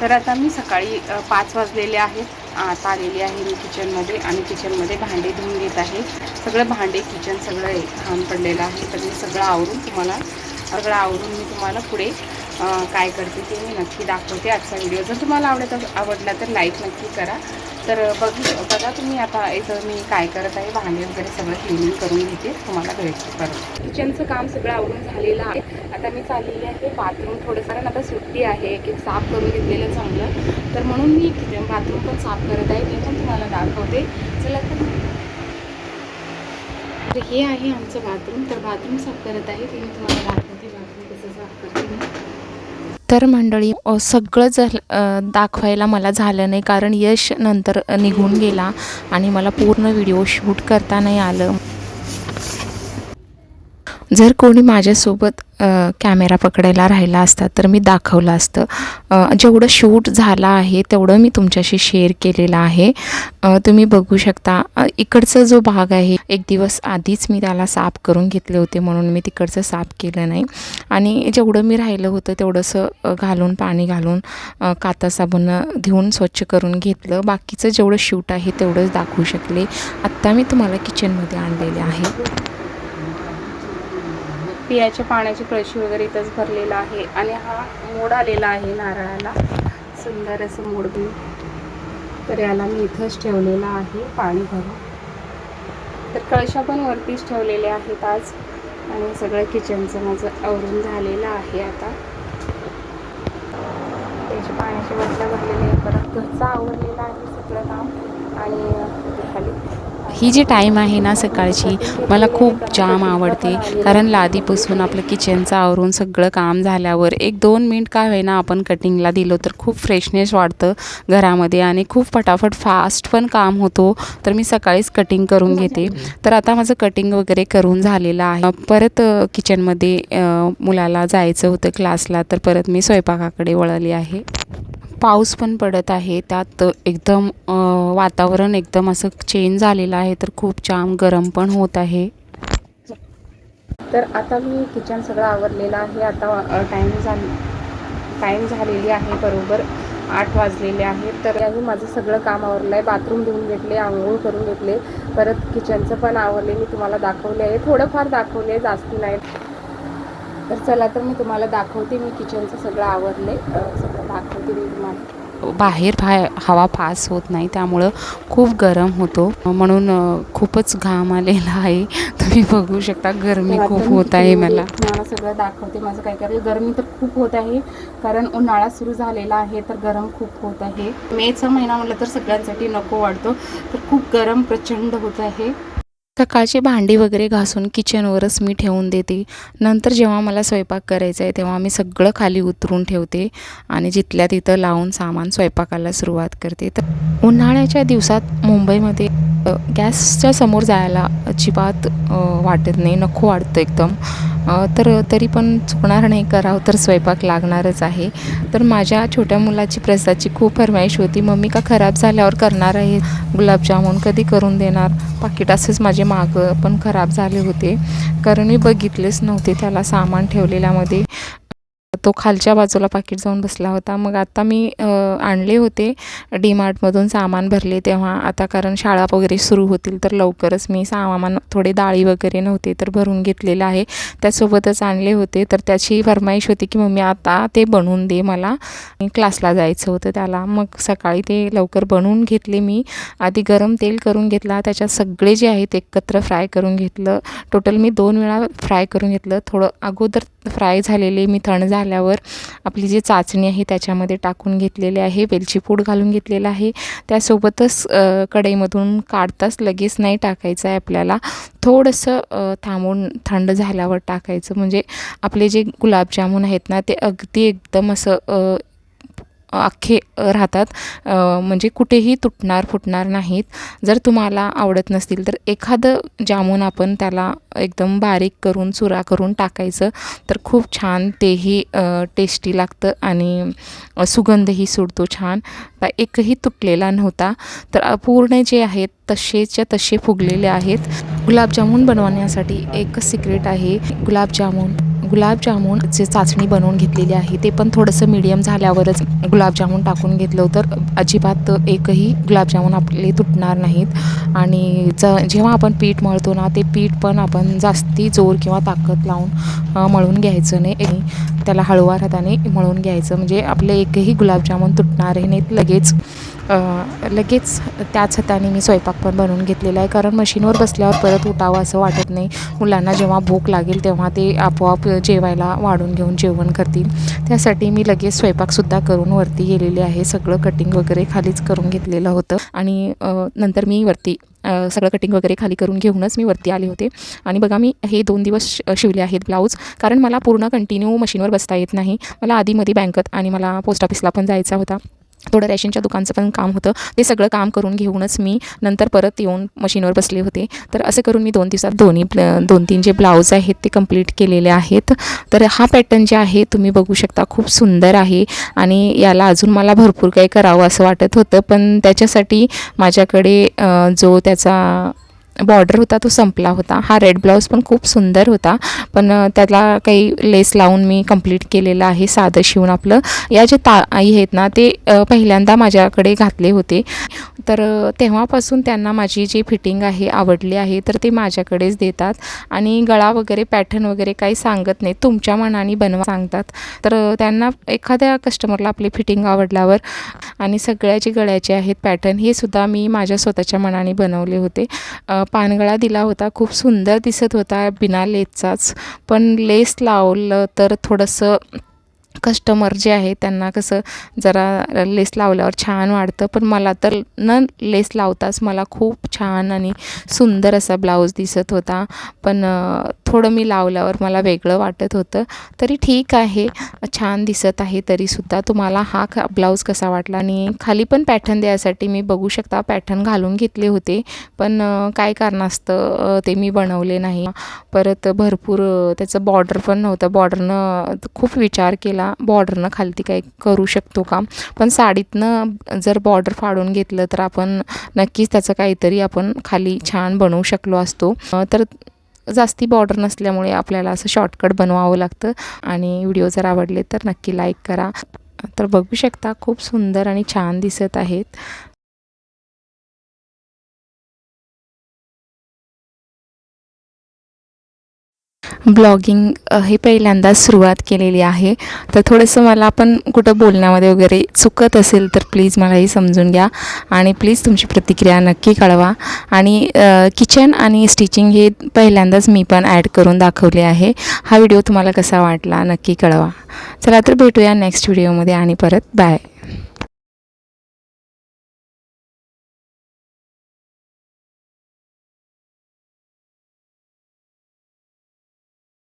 तर आता मी सकाळी पाच वाजलेले आहेत. आता आलेली आहे मी किचनमध्ये आणि किचनमध्ये भांडे धुवून घेत आहे. सगळं भांडे किचन सगळं घाण पडलेलं आहे. तर मी सगळं आवरून तुम्हाला सगळं आवरून मी तुम्हाला पुढे काय करते ते मी नक्की दाखवते. आजचा व्हिडिओ जर तुम्हाला आवडत आवडला तर लाईक नक्की करा. तर बघू बघा तुम्ही आता इथं मी काय करत आहे. भांडे वगैरे सगळं क्लिनिंग करून घेते. तुम्हाला भेटते परत. किचनचं काम सगळं आवडून झालेलं आहे. आता मी चाललेली आहे बाथरूम थोडंसं. आता सुट्टी आहे. की साफ करून घेतलेलं चांगलं. तर म्हणून मी किचन बाथरूम पण साफ करत आहे. ते पण तुम्हाला दाखवते. चला तर तर हे आहे आमचं बाथरूम तर बाथरूम साफ करत आहे. ते मी तुम्हाला दाखवते. बाथरूम कसं साफ करते मी. तर मंडळी सगळं जर दाखवायला मला झालं नाही कारण यश नंतर निघून गेला आणि मला पूर्ण व्हिडिओ शूट करता नाही आलं. जर कोणी माझ्यासोबत कॅमेरा पकडायला राहिला असता तर मी दाखवलं असतं. जेवढं शूट झालं आहे तेवढं मी तुमच्याशी शेअर केलेलं आहे. तुम्ही बघू शकता इकडचा जो भाग आहे एक दिवस आधीच मी त्याला साफ करून घेतले होते म्हणून मी तिकडचं साफ केलं नाही. आणि जेवढं मी राहिलं होतं तेवढंसं घालून पाणी घालून काता साबण घेऊन स्वच्छ करून घेतलं. बाकीचं जेवढं शूट आहे तेवढंच दाखवू शकले. आत्ता मी तुम्हाला किचनमध्ये आणलेले आहे. पियाच्या पाण्याची कळशी वगैरे इथंच भरलेला आहे आणि हा मोड आलेला आहे नारळाला. सुंदर असं मोड बी तर याला मी इथंच ठेवलेला आहे पाणी भरून. तर कळशा पण वरतीच ठेवलेल्या आहेत आज. आणि सगळं किचनचं माझं आवरून झालेलं आहे आता. त्याची पाण्याची बदला भरलेली आहे परत घरचा आवरलेला आहे सगळं काम आणि अं, खाली ही जी टाईम आहे ना सकाळची मला खूप जाम आवडते. कारण लादीपासून आपलं किचनचं आवरून सगळं काम झाल्यावर एक दोन मिनिट का होईना आपण कटिंगला दिलो तर खूप फ्रेशनेस वाटतं घरामध्ये आणि खूप फटाफट फास्ट पण काम होतो. तर मी सकाळीच कटिंग करून घेते. तर आता माझं कटिंग वगैरे करून झालेलं आहे. परत किचनमध्ये मुलाला जायचं होतं क्लासला तर परत मी स्वयंपाकाकडे वळली आहे. पाऊस पण पडत आहे. त्यात एकदम वातावरण एकदम असं चेंज झालेलं आहे. तर खूप जाम गरम पण होत आहे. तर आता मी किचन सगळं आवरलेलं आहे. आता टाईम झाली टाईम झालेली आहे बरोबर आठ वाजलेले आहेत. तर याही माझं सगळं काम आवरलं आहे बाथरूम धुवून घेतले आंघोळ करून घेतले. परत किचनचं पण आवरले. मी तुम्हाला दाखवले आहे. थोडंफार दाखवले जास्ती नाही. तर चला तर मी तुम्हाला दाखवते. मी किचनचं सगळं आवरले सगळं दाखवते मी तुम्हाला. बाहेर बाहेर हवा पास होत नाही त्यामुळं खूप गरम होतो. म्हणून खूपच घाम आलेला आहे. तुम्ही बघू शकता गरमी आता खूप होत आहे मला. तुम्हाला सगळं दाखवते माझं काय करायला गरमी तर खूप होत आहे कारण उन्हाळा सुरू झालेला आहे तर गरम खूप होत आहे. मेचा महिना म्हटलं तर सगळ्यांसाठी नको वाटतो तर खूप गरम प्रचंड होत आहे. सकाळची भांडी वगैरे घासून किचनवरच मी ठेवून देते. नंतर जेव्हा मला स्वयंपाक करायचा आहे तेव्हा मी सगळं खाली उतरून ठेवते आणि जिथल्या तिथं लावून सामान स्वयंपाकाला सुरुवात करते. तर उन्हाळ्याच्या दिवसात मुंबईमध्ये गॅसच्या समोर जायला अजिबात वाटत नाही. नको वाटतं एकदम. तर तरी पण चुकणार नाही करावं तर स्वयंपाक लागणारच आहे. तर माझ्या छोट्या मुलाची प्रसादची खूप फरमाईश होती. मम्मी का खराब झाल्यावर करणार आहे? गुलाबजामुन कधी करून देणार? पाकिट असंच माझे मागं पण खराब झाले होते. कारण मी बघितलेच नव्हते त्याला सामान ठेवलेल्यामध्ये. तो खालच्या बाजूला पाकिट जाऊन बसला होता. मग आता मी आणले होते डीमार्टमधून सामान भरले तेव्हा. आता कारण शाळा वगैरे सुरू होतील तर लवकरच मी सामान थोडे डाळी वगैरे नव्हते तर भरून घेतलेलं आहे. त्यासोबतच आणले होते. तर त्याची फरमाईश होती की मम्मी आता ते बनवून दे मला. क्लासला जायचं होतं त्याला. मग सकाळी ते लवकर बनवून घेतले मी. आधी गरम तेल करून घेतला. त्याच्यात सगळे जे आहेत एकत्र फ्राय करून घेतलं. टोटल मी दोन वेळा फ्राय करून घेतलं. थोडं अगोदर फ्राय झालेले मी थंड झाल्यावर आपली जी चाचणी आहे त्याच्यामध्ये टाकून घेतलेले आहे वेलची पूड घालून घेतलेलं आहे. त्यासोबतच कढईमधून काढताच लगेच नाही टाकायचं आहे आपल्याला. थोडंसं थांबून थंड झाल्यावर टाकायचं. म्हणजे आपले जे गुलाबजामुन आहेत ना ते अगदी एकदम असं अख्खे राहतात. म्हणजे कुठेही तुटणार फुटणार नाहीत. जर तुम्हाला आवडत नसतील तर एखादं जामून आपण त्याला एकदम बारीक करून चुरा करून टाकायचं. तर खूप छान तेही टेस्टी लागतं आणि सुगंधही सुटतो छान. तर एकही तुटलेला नव्हता. तर पूर्ण जे आहेत तसेच्या तसे फुगलेले आहेत. गुलाबजामून बनवण्यासाठी एकच सिक्रेट आहे. गुलाबजामून गुलाबजामुनचे चाचणी बनवून घेतलेली आहे. ते पण थोडंसं मीडियम झाल्यावरच गुलाबजामुन टाकून घेतलं तर अजिबात एकही गुलाबजामुन आपले तुटणार नाहीत. आणि ज जेव्हा आपण पीठ मळतो ना ते पीठ पण आपण जास्ती जोर किंवा ताकद लावून मळून घ्यायचं नाही. आणि त्याला हळूवार हाताने मळून घ्यायचं. म्हणजे आपले एकही गुलाबजामुन तुटणार नाहीत. लगेच लगेच त्याच हाताने मी स्वयंपाक पण बनवून घेतलेला आहे. कारण मशीनवर बसल्यावर परत उठावं असं वाटत नाही. मुलांना जेव्हा भूक लागेल तेव्हा ते आपोआप जेवायला वाढून घेऊन जेवण करतील. त्यासाठी मी लगेच स्वयंपाकसुद्धा करून वरती गेलेले आहे. सगळं कटिंग वगैरे खालीच करून घेतलेलं होतं. आणि नंतर मी वरती सगळं कटिंग वगैरे खाली करून घेऊनच मी वरती आले होते. आणि बघा मी हे दोन दिवस शिवले आहेत ब्लाऊज कारण मला पूर्ण कंटिन्यू मशीनवर बसता येत नाही. मला आधीमध्ये बँकेत आणि मला पोस्ट ऑफिसला पण जायचा होता. थोडं रेशनच्या दुकानचं पण काम होतं. ते सगळं काम करून घेऊनच मी नंतर परत येऊन मशीनवर बसले होते. तर असं करून मी दोन दिवसात दोन्ही दोन तीन जे ब्लाऊज आहेत ते कंप्लीट केलेले आहेत. तर हा पॅटर्न जे आहे तुम्ही बघू शकता खूप सुंदर आहे आणि याला अजून मला भरपूर काही करावं असं वाटत होतं. पण त्याच्यासाठी माझ्याकडे जो त्याचा बॉर्डर होता तो संपला होता. हा रेड ब्लाऊज पण खूप सुंदर होता. पण त्याला काही लेस लावून मी कंप्लीट केलेलं आहे. साधं शिवून आपलं. या जे ता आहेत ना ते पहिल्यांदा माझ्याकडे घातले होते. तर तेव्हापासून त्यांना माझी जी फिटिंग आहे आवडली आहे तर ते माझ्याकडेच देतात. आणि गळा वगैरे पॅटर्न वगैरे काही सांगत नाही तुमच्या मनाने बनवा सांगतात. तर त्यांना एखाद्या कस्टमरला आपली फिटिंग आवडल्यावर आणि सगळ्या जे गळ्याचे आहेत पॅटर्न हे सुद्धा मी माझ्या स्वतःच्या मनाने बनवले होते. पानगळा दिला होता. खूप सुंदर दिसत होता बिना लेसचाच पण लेस लावलं तर थोडंसं कस्टमर जे आहे त्यांना कसं जरा लेस लावल्यावर छान वाटतं. पण मला तर न लेस लावताच मला खूप छान आणि सुंदर असा ब्लाऊज दिसत होता. पण थोडं मी लावल्यावर मला वेगळं वाटत होतं. तरी ठीक आहे. छान दिसत आहे तरीसुद्धा. तुम्हाला हा ख ब्लाऊज कसा वाटला? आणि खाली पण पॅटर्न द्यायसाठी मी बघू शकता पॅटर्न घालून घेतले होते. पण काय कारणास्तव ते मी बनवले नाही. परत भरपूर त्याचं बॉर्डर पण नव्हतं. बॉर्डरनं खूप विचार केला. बॉर्डरनं खालती काही करू शकतो का? पण साडीतनं जर बॉर्डर फाडून घेतलं तर आपण नक्कीच त्याचं काहीतरी आपण खाली छान बनवू शकलो असतो. तर जास्ती बॉर्डर नसल्यामुळे आपल्याला असं शॉर्टकट बनवावं लागतं आणि व्हिडिओ जर आवडले तर नक्की लाईक करा. तर बघू शकता खूप सुंदर आणि छान दिसत आहेत. ब्लॉगिंग हे पहिल्यांदाच सुरुवात केलेली आहे. तर थोडंसं मला पण कुठं बोलण्यामध्ये वगैरे चुकत असेल तर प्लीज मलाही समजून घ्या. आणि प्लीज तुमची प्रतिक्रिया नक्की कळवा. आणि किचन आणि स्टिचिंग हे पहिल्यांदाच मी पण ॲड करून दाखवले आहे. हा व्हिडिओ तुम्हाला कसा वाटला नक्की कळवा. चला तर भेटूया नेक्स्ट व्हिडिओमध्ये आणि परत. बाय.